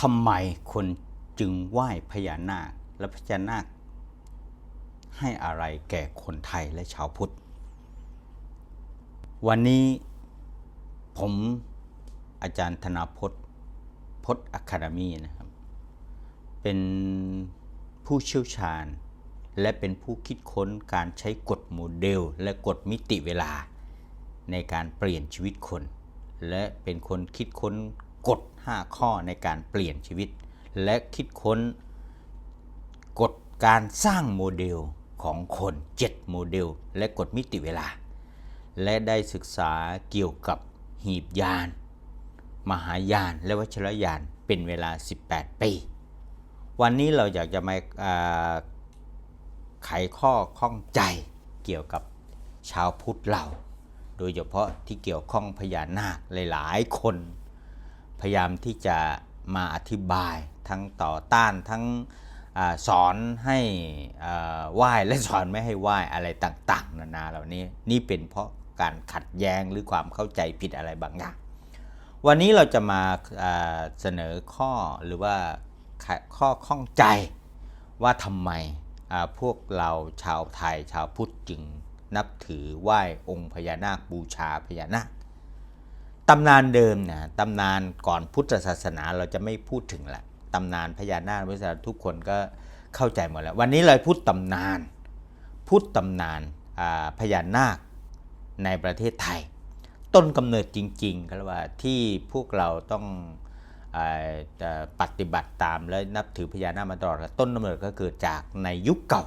ทำไมคนจึงไหว้พญานาคและพญานาค ให้อะไรแก่คนไทยและชาวพุทธ วันนี้ผมอาจารย์ธนาพจน์พจน์อะคาเดมีนะครับ เป็นผู้เชี่ยวชาญ และเป็นผู้คิดค้นการใช้กฎโมเดล และกฎมิติเวลา ในการเปลี่ยนชีวิตคน และเป็นคนคิดค้น กฎ 5 ข้อในการเปลี่ยนชีวิต และคิดค้นกฎการสร้างโมเดลของคน 7 โมเดล และกฎมิติเวลา และได้ศึกษาเกี่ยวกับหีบยาน มหายาน และวัชรยานเป็นเวลา 18 ปี วันนี้เราอยากจะมาไขข้อข้องใจเกี่ยวกับชาวพุทธเรา โดยเฉพาะที่เกี่ยวข้องพญานาคหลาย ๆ คน พยายามที่จะมาอธิบายทั้งต่อต้านทั้งอสอนให้ไหว้และสอนไม่ให้ไหว้อะไรต่าง ๆ นานาเหล่านี้นี่เป็นเพราะการขัดแย้งหรือความเข้าใจผิดอะไรบางอย่างวันนี้เราจะมาเสนอข้อหรือว่าข้อข้องใจว่าทำไมพวกเราชาวไทยชาวพุทธจึงนับถือไหว้องค์พญานาคบูชาพญานาค ตำนานเดิมนะตำนานก่อนพุทธศาสนาเราจะไม่พูดถึงละตำนานพญานาคพุทธศาสนาทุกคนก็เข้าใจหมดแล้ว วันนี้เราพูดตำนาน พูดตำนานพญานาคในประเทศไทย ต้นกำเนิดจริงๆก็เรียกว่าที่พวกเราต้องอปฏิบัติตามและนับถือพญานาคมาตลอดต้นกำเนิดก็เกิดจากในยุคเก่า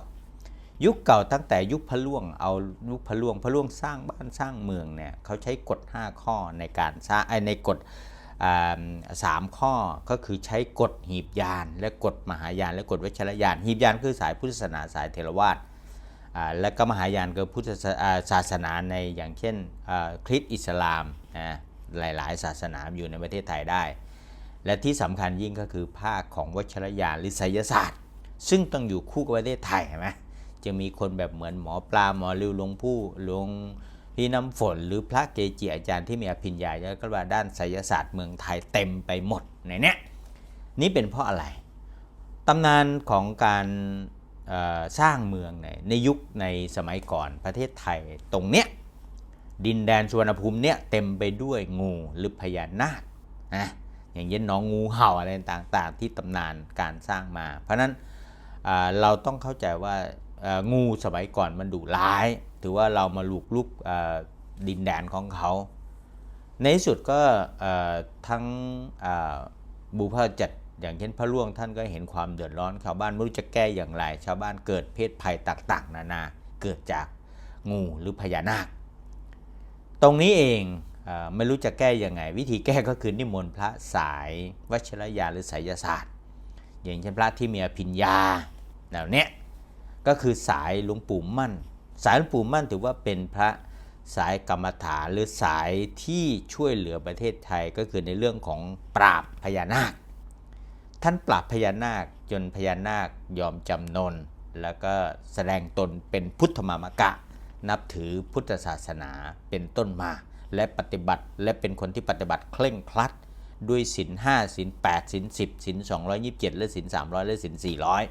ยุคเก่าตั้งแต่ยุคพระล่วงเอายุคพระล่วงพระล่วงสร้างบ้านสร้างเมืองเนี่ยเขาใช้กฎ 5 ข้อในการสร้างในกฎสามข้อก็คือใช้กฎหีบยาน และกฎมหายานและกฎวัชรยาน หีบยานคือสายพุทธศาสนาสายเทรวาสและก็มหายานคือพุทธศาสนาในอย่างเช่นคริสต์อิสลามนะหลายๆ ศาสนาอยู่ในประเทศไทยได้ และที่สำคัญยิ่งก็คือภาคของวัชรยานหรือไสยศาสตร์ ซึ่งต้องอยู่คู่กับประเทศไทยเห็นไหม จะมีคนแบบเหมือนหมอปลาหมอริวหลวงผู้หลวงพี่น้ำฝนหรือพระเกจิอาจารย์ที่มีอภิญญาแล้วก็ว่าด้านไสยศาสตร์เมืองไทยเต็มไปหมดในเนี้ยนี่เป็นเพราะอะไรตำนานของการสร้างเมืองในในยุคในสมัยก่อนประเทศไทยตรงเนี้ยดินแดนสุวรรณภูมิเนี่ยเต็มไปด้วยงูหรือพญานาคนะอย่างเช่นน้องงูเห่าอะไรต่างๆ ที่ตำนานการสร้างมา เพราะนั้นเราต้องเข้าใจว่า งูสมัยก่อนมันดุร้าย ถือว่าเรามาลุกลุกดินแดนของเขา ในที่สุดก็ทั้งบุพจัดอย่างเช่นพระล่วงท่านก็เห็นความเดือดร้อนชาวบ้านไม่รู้จะแก้อย่างไร ชาวบ้านเกิดเพศภัยต่างๆ นานาเกิดจากงูหรือพญานาค ตรงนี้เองอไม่รู้จะแก้ยังไง วิธีแก้ก็คือนิมนต์พระสายวัชรยาหรือไสยศาสตร์ อย่างเช่นพระที่มีอภิญญาเหล่าเนี้ย ก็คือสายหลวงปู่มั่น สายหลวงปู่มั่นถือว่าเป็นพระสายกรรมฐานหรือสายที่ช่วยเหลือประเทศไทยก็คือในเรื่องของปราบพญานาค ท่านปราบพญานาคจนพญานาคยอมจำนน แล้วก็แสดงตนเป็นพุทธมามกะ นับถือพุทธศาสนาเป็นต้นมา และปฏิบัติและเป็นคนที่ปฏิบัติเคร่งครัด ด้วยศีลห้าศีลแปดศีลสิบศีลสองร้อยยิบเจ็ดและศีลสามร้อยและศีลสี่ร้อย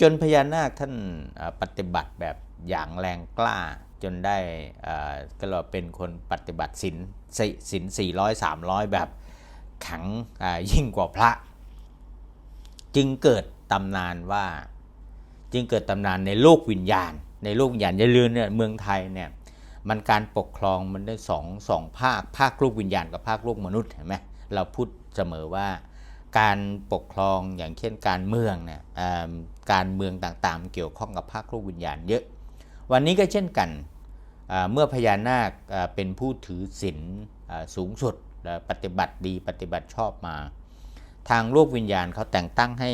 จนพญานาคท่านปฏิบัติแบบอย่างแรงกล้าจนได้เอ่อก็เราเป็นคนปฏิบัติศีลศีลสี่ร้อยสามร้อยแบบแข็งยิ่งกว่าพระ จึงเกิดตำนานว่า จึงเกิดตำนานในโลกวิญญาณ ในโลกวิญญาณอย่าลืมเนี่ยเมืองไทยเนี่ยมันการปกครองมันได้สองสองภาคภาคโลกวิญญาณกับภาคโลกมนุษย์เห็นไหมเราพูดเสมอว่า การปกครองอย่างเช่นการเมืองเนี่ยการเมืองต่างๆ เกี่ยวข้องกับภาคโลกวิญญาณเยอะ วันนี้ก็เช่นกันเมื่อพญานาคเป็นผู้ถือศีลสูงสุดปฏิบัติดีปฏิบัติชอบมา ทางโลกวิญญาณเขาแต่งตั้งให้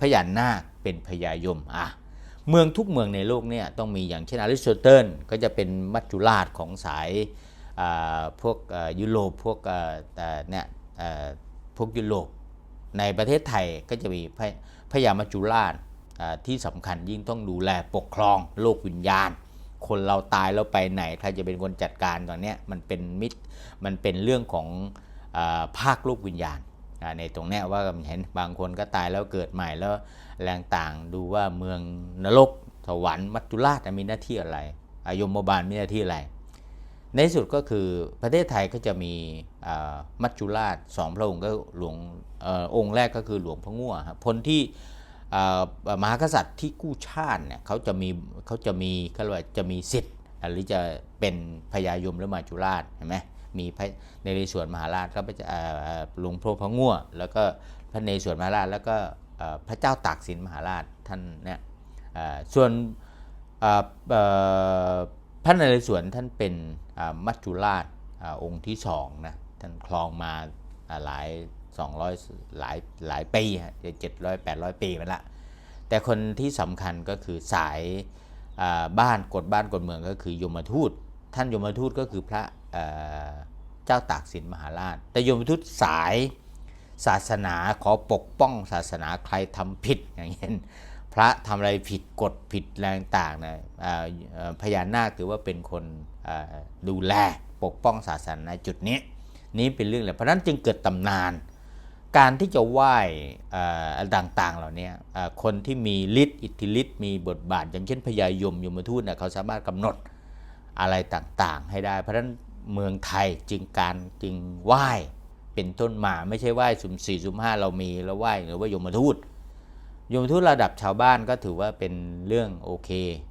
พญานาคเป็นพญายมอะเมืองทุกเมืองในโลกเนี่ยต้องมีอย่างเช่นอริสโตเติลก็จะเป็นมัจจุราชของสายพวกยุโรปพวกเนี่ย พวกยุโรปในประเทศไทยก็จะมีพระพญามัจจุราชที่สำคัญยิ่งต้องดูแลปกครองโลกวิญญาณ คนเราตายแล้วไปไหนใครจะเป็นคนจัดการตอนนี้มันเป็นมิตรมันเป็นเรื่องของอภาคโลกวิญญาณในตรงนี้ว่าเห็นบางคนก็ตายแล้วเกิดใหม่แล้วแรงต่างดูว่าเมืองนรกสวรรค์มัจจุราชมีหน้าที่อะไร อายมบาลมีหน้าที่อะไร ในสุดก็คือประเทศไทยก็จะมีมัจจุราชสองพระองค์ก็หลวงอองค์แรกก็คือหลวงพระง่วครับคนที่มหากษัตริย์ที่กู้ชาติเนี่ยเขาจะมีเขาจะมีเขาเรียกว่าจะมีสิทธิ์หรือจะเป็นพญายมหรือมัจจุราชเห็นไหมมีพระในเรศวรมหาราชก็เป็นอ่าหลวงพ่อพระง่วแล้วก็พระในเรศวรมหาราชแล้วก็พระเจ้าตากสินมหาราชท่านเนี่ยส่วนอ่า พระนเรศวรท่านเป็นมัจจุราชอองค์ที่สองนะท่านครองมาอ่าหลาย 200 หลายหลายปีเจ็ดร้อยแปดร้อยปีไปละแต่คนที่สำคัญก็คือสายบ้านกฎบ้านกฎเมืองก็คือยมทูต ท่านยมทูตก็คือพระเจ้าตากสินมหาราช แต่ยมทูตสายศาสนาขอปกป้องศาสนาใครทำผิดอย่างเช่น พระทำอะไรผิดกฎผิดแรงต่างนะพญานาคถือว่าเป็นคนดูแลปกป้องศาสนาในจุดนี้ นี้เป็นเรื่องเลยเพราะนั้นจึงเกิดตำนาน การที่จะไหว้เอ่ออะไรต่างๆ เหล่านี้คนที่มีฤทธิ์อิทธิฤทธิ์มีบทบาท อย่างเช่นพญายมยมทูตเขาสามารถกำหนดอะไรต่างๆ ให้ได้ เพราะฉะนั้นเมืองไทยจึงการจึงไหว้เป็นต้นมาไม่ใช่ไหว้สุ่มสี่สุ่มห้าเรามีแล้วไหว้หรือว่ายมทูต ยมทูตระดับชาวบ้านก็ถือว่าเป็นเรื่องโอเค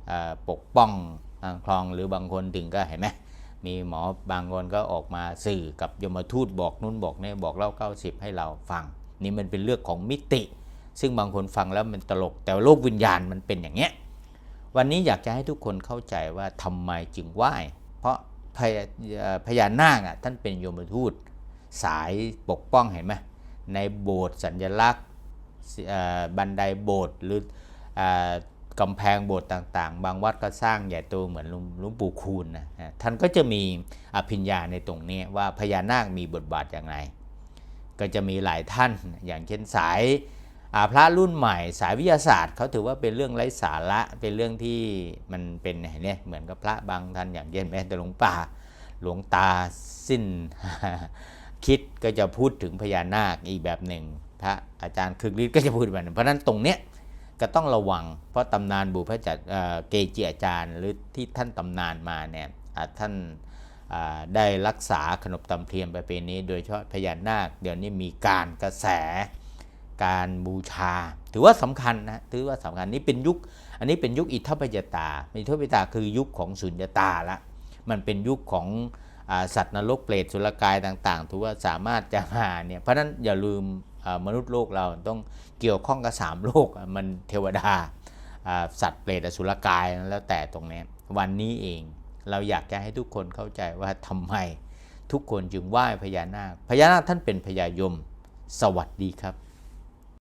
อปกป้องครองหรือบางคนถึงก็เห็นไหมมีหมอบางคนก็ออกมาสื่อกับยมทูตบอกนู่นบอกนี่บอกเล่าเก้าสิบให้เราฟัง นี่มันเป็นเรื่องของมิติ ซึ่งบางคนฟังแล้วมันตลก แต่โลกวิญญาณมันเป็นอย่างเงี้ยวันนี้อยากจะให้ทุกคนเข้าใจว่าทำไมจึงไหว้เพราะพญาเอ่อพญานาคอะท่านเป็นยมทูตสายปกป้องเห็นไหมในโบสถ์สัญลักษณ์ บันไดโบสถ์หรือกำแพงโบสถ์ต่างๆ บางวัดก็สร้างใหญ่โตเหมือนหลวงปู่คูณนะท่านก็จะมีอภิญญาในตรงนี้ว่าพญานาคมีบทบาทอย่างไร ก็จะมีหลายท่านอย่างเช่นสายาพระรุ่นใหม่สายวิทยาศาสตร์เขาถือว่าเป็นเรื่องไร้สาระเป็นเรื่องที่มันเป็นเนี่ยเหมือนกับพระบางท่านอย่างเช่นแม้แต่หลวงป่าหลวงตาสิ้นคิดก็จะพูดถึงพญานาคอีกแบบหนึ่ง พระอาจารย์คึกฤทธิ์ก็จะพูดแบบนึ่งเพราะนั้นตรงเนี้ยก็ต้องระวัง เพราะตำนานบุพจัดเกจิอาจารย์หรือที่ท่านตำนานมาเนี่ยท่านได้รักษาขนบตำเทียมประเพณีโดยเฉพาะพญานาค เดี๋ยวนี้มีการกระแสการบูชา ถือว่าสำคัญนะถือว่าสำคัญนี่เป็นยุค อันนี้เป็นยุคอิทธิปยตาอิทธิปยตาคือยุคของสุญญตาละมันเป็นยุคของอสัตว์นรกเปรตสุรกายต่าง ๆ ถือว่าสามารถจะมาเนี่ยเพราะนั้นอย่าลืม มนุษย์โลกเราต้องเกี่ยวข้องกับสามโลกมันเทวดาสัตว์เปรตอสุรกายแล้วแต่ตรงนี้วันนี้เองเราอยากจะให้ทุกคนเข้าใจว่าทำไมทุกคนจึงไหว้พญานาคพญานาคท่านเป็นพญายม สวัสดีครับ